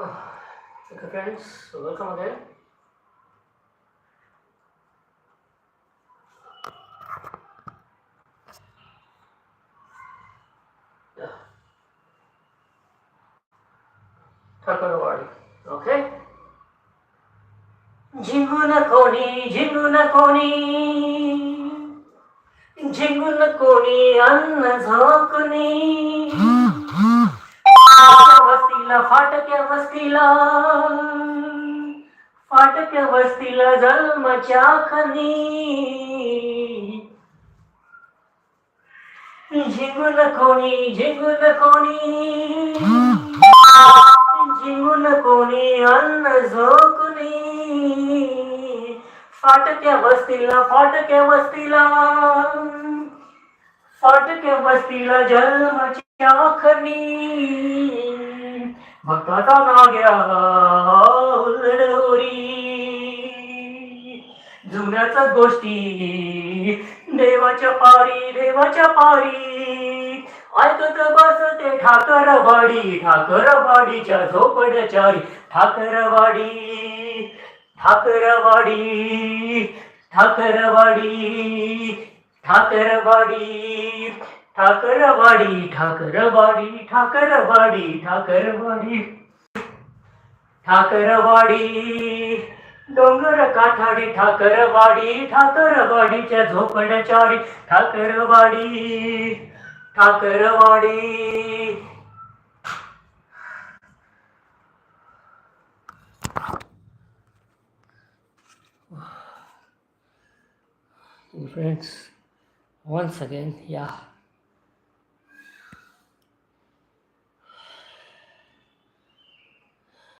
Okay friends, so welcome again. Yeah. Takarwari, okay? Jinguna वस्तीला. फाटक्या वस्तीला जन्मच्या खनी झिंगून कोणी झिंगून कोणी. झिंगून कोणी अन्न झोकणी फाटक्या वस्तीला फाटक्या वस्तीला. फाटक्या वस्तीला जन्मच्या खनी भक्ताचा नाग्या उलडोरी जुन्याच गोष्टी देवाच्या पारी देवाच्या पारी. ऐकत बसते ठाकरवाडी ठाकरवाडीच्या झोपडचारी. ठाकरवाडी ठाकरवाडी ठाकरवाडी ठाकरवाडी. ठाकरवाडी ठाकरवाडी ठाकरवाडी ठाकरवाडी. ठाकरवाडी डोंगर काठाडी ठाकरवाडी ठाकरवाडीच्या झोपडचारी. Thakarwadi Thakarwadi. Friends once again yeah.